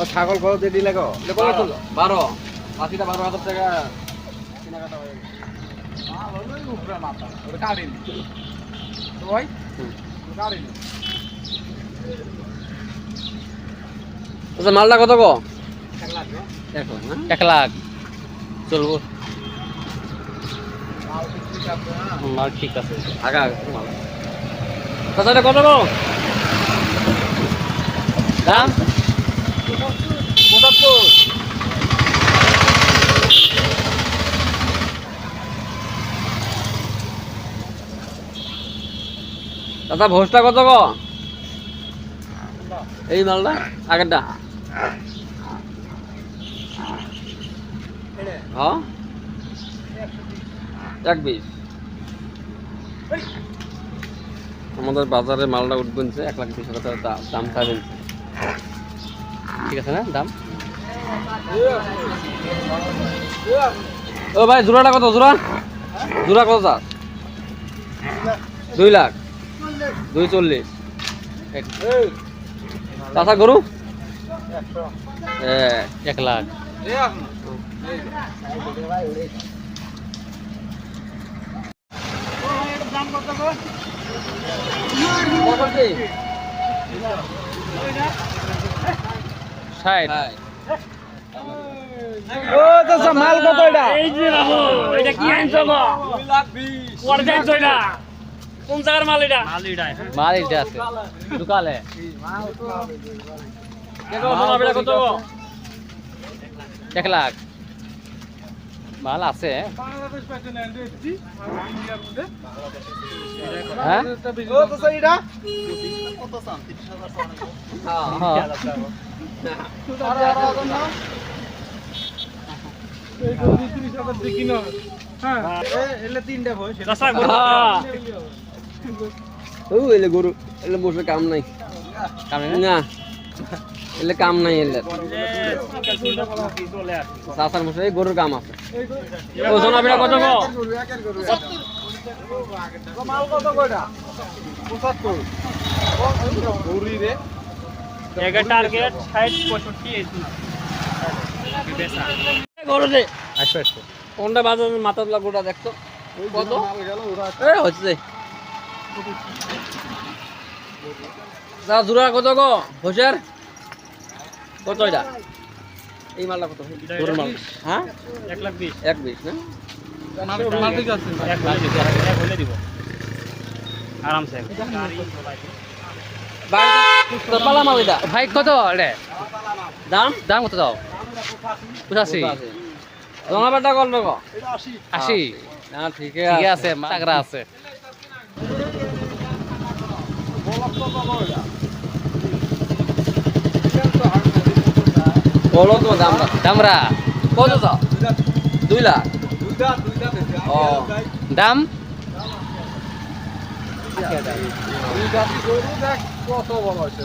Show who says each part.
Speaker 1: ও ছাগল কত দিয়ে দিলে গো?
Speaker 2: বারো। পাখিটা বারো হাজার টাকা। কেনাকাটা হয়ে গেছে। আচ্ছা মালটা কত গো? এক লাখ না?
Speaker 3: এক লাখ। চলবো। মাল ঠিক আছে
Speaker 2: আগা মাল। এটা কত গো?
Speaker 3: দাম?
Speaker 2: দাদা, ভোজটা কত এই মালটা, আগেরটা। হ্যাঁ? এক বিশ আমাদের বাজারে মালটা উঠবেনছে এক লাখ বিশ হাজার দাম চাইবেন
Speaker 3: ঠিক আছে না, দাম?
Speaker 2: ও ভাই, জোড়াটা কত? জোড়া? জোড়া কত চাষ দুই লাখ। দুই চল্লিশ চাষা গরু? হ্যাঁ
Speaker 3: এক লাখ। ষাট।
Speaker 1: ও মাল কত এটা?
Speaker 4: এই যে বাবু এটা কি আনছো গো পরে যাইছো এটা। কোন জায়গার মাল এটা? মাল এটা
Speaker 3: মাল এটা আছে। দোকানে
Speaker 2: কত
Speaker 3: এক লাখ। মাল আছে। হ্যাঁ?
Speaker 1: তিনটা
Speaker 2: হ্যাঁ। ও এলে গরু এলে বসে কাম নাই।
Speaker 3: কামে
Speaker 2: না? এলে কাম নাই এলে। চাষার এই গরুর কাম আছে। ও কত
Speaker 4: টার্গেট ষাট পঁয়ষট্টি গরু দে।
Speaker 2: কোনটা বাজার মাথা তোলা গোটা দেখতো কত? হচ্ছে। যা জোড়া কত গো? হোসের কত এটা? এই মালটা কত? হ্যাঁ?
Speaker 4: এক লাখ বিশ।
Speaker 2: এক বিশ না?
Speaker 3: ভাই কত রে
Speaker 2: দাম?
Speaker 3: দাম কত দাও? পঁচাশি।
Speaker 2: জনাবারটা কত গো?
Speaker 3: আশি।
Speaker 2: না ঠিক
Speaker 3: ঠিক আছে। আছে।
Speaker 2: বলো তো দাম
Speaker 3: দামরা।
Speaker 2: কত দাও? দুই লাখ।
Speaker 3: দাম?
Speaker 1: কত বড় হয়েছে